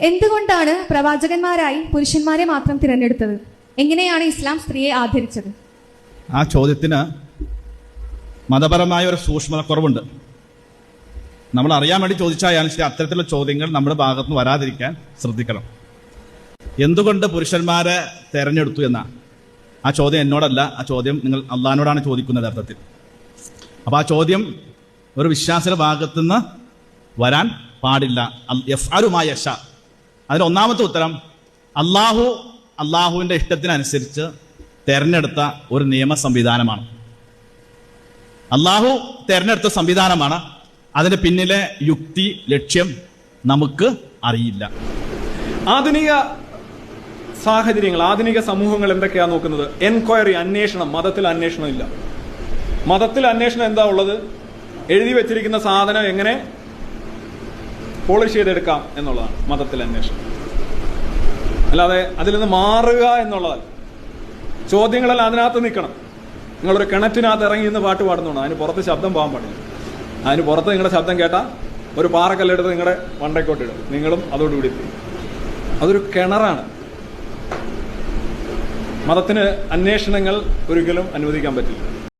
എന്തുകൊണ്ടാണ് പ്രവാചകന്മാരായി പുരുഷന്മാരെ മാത്രം തിരഞ്ഞെടുത്തത്? എങ്ങനെയാണ് ഇസ്ലാം സ്ത്രീയെ ആദരിച്ചത്? ആ ചോദ്യത്തിന് മതപരമായ ഒരു സൂക്ഷ്മതക്കുറവുണ്ട് നമ്മൾ അറിയാൻ വേണ്ടി ചോദിച്ചായാലും ശരി അത്തരത്തിലുള്ള ചോദ്യങ്ങൾ നമ്മുടെ ഭാഗത്ത് നിന്ന് വരാതിരിക്കാൻ ശ്രദ്ധിക്കണം. എന്തുകൊണ്ട് പുരുഷന്മാരെ തെരഞ്ഞെടുത്തു എന്ന? ആ ചോദ്യം എന്നോടല്ല ആ ചോദ്യം നിങ്ങൾ അള്ളഹാനോടാണ് ചോദിക്കുന്നത് അർത്ഥത്തിൽ അപ്പോൾ ആ ചോദ്യം ഒരു വിശ്വാസിയുടെ ഭാഗത്തുനിന്ന് വരാൻ പാടില്ല. എഫ് ആരുമായ യശ. അതിന് ഒന്നാമത്തെ ഉത്തരം അള്ളാഹു അള്ളാഹുവിന്റെ ഇഷ്ടത്തിനനുസരിച്ച് തെരഞ്ഞെടുത്ത ഒരു നിയമ സംവിധാനമാണ്. അള്ളാഹു തെരഞ്ഞെടുത്ത സംവിധാനമാണ്. അതിന് പിന്നിലെ യുക്തി ലക്ഷ്യം നമുക്ക് അറിയില്ല. ആധുനിക സാഹചര്യങ്ങൾ ആധുനിക സമൂഹങ്ങൾ എന്തൊക്കെയാണ് നോക്കുന്നത്? എൻക്വയറി അന്വേഷണം മതത്തിൽ അന്വേഷണം ഇല്ല. മതത്തിൽ അന്വേഷണം എന്താ ഉള്ളത്? എഴുതി വെച്ചിരിക്കുന്ന സാധനം എങ്ങനെ? പോളിഷ് ചെയ്തെടുക്കാം എന്നുള്ളതാണ് മതത്തിലെ അന്വേഷണം. അല്ലാതെ അതിൽ നിന്ന് മാറുക എന്നുള്ളതല്ല. ചോദ്യങ്ങളെല്ലാം അതിനകത്ത് നിൽക്കണം. നിങ്ങളൊരു കിണറ്റിനകത്ത് ഇറങ്ങി ഇന്ന് പാട്ട് പാടുന്നുണ്ട് അതിന് പുറത്ത് ശബ്ദം പോകാൻ പാടില്ല. അതിന് പുറത്ത് നിങ്ങളുടെ ശബ്ദം കേട്ടാൽ ഒരു പാറക്കല്ലെടുത്ത് നിങ്ങളുടെ വണ്ടയ്ക്കോട്ടിടും നിങ്ങളും അതോടുകൂടി എത്തി. അതൊരു കിണറാണ്. മതത്തിന് അന്വേഷണങ്ങൾ ഒരിക്കലും അനുവദിക്കാൻ പറ്റില്ല.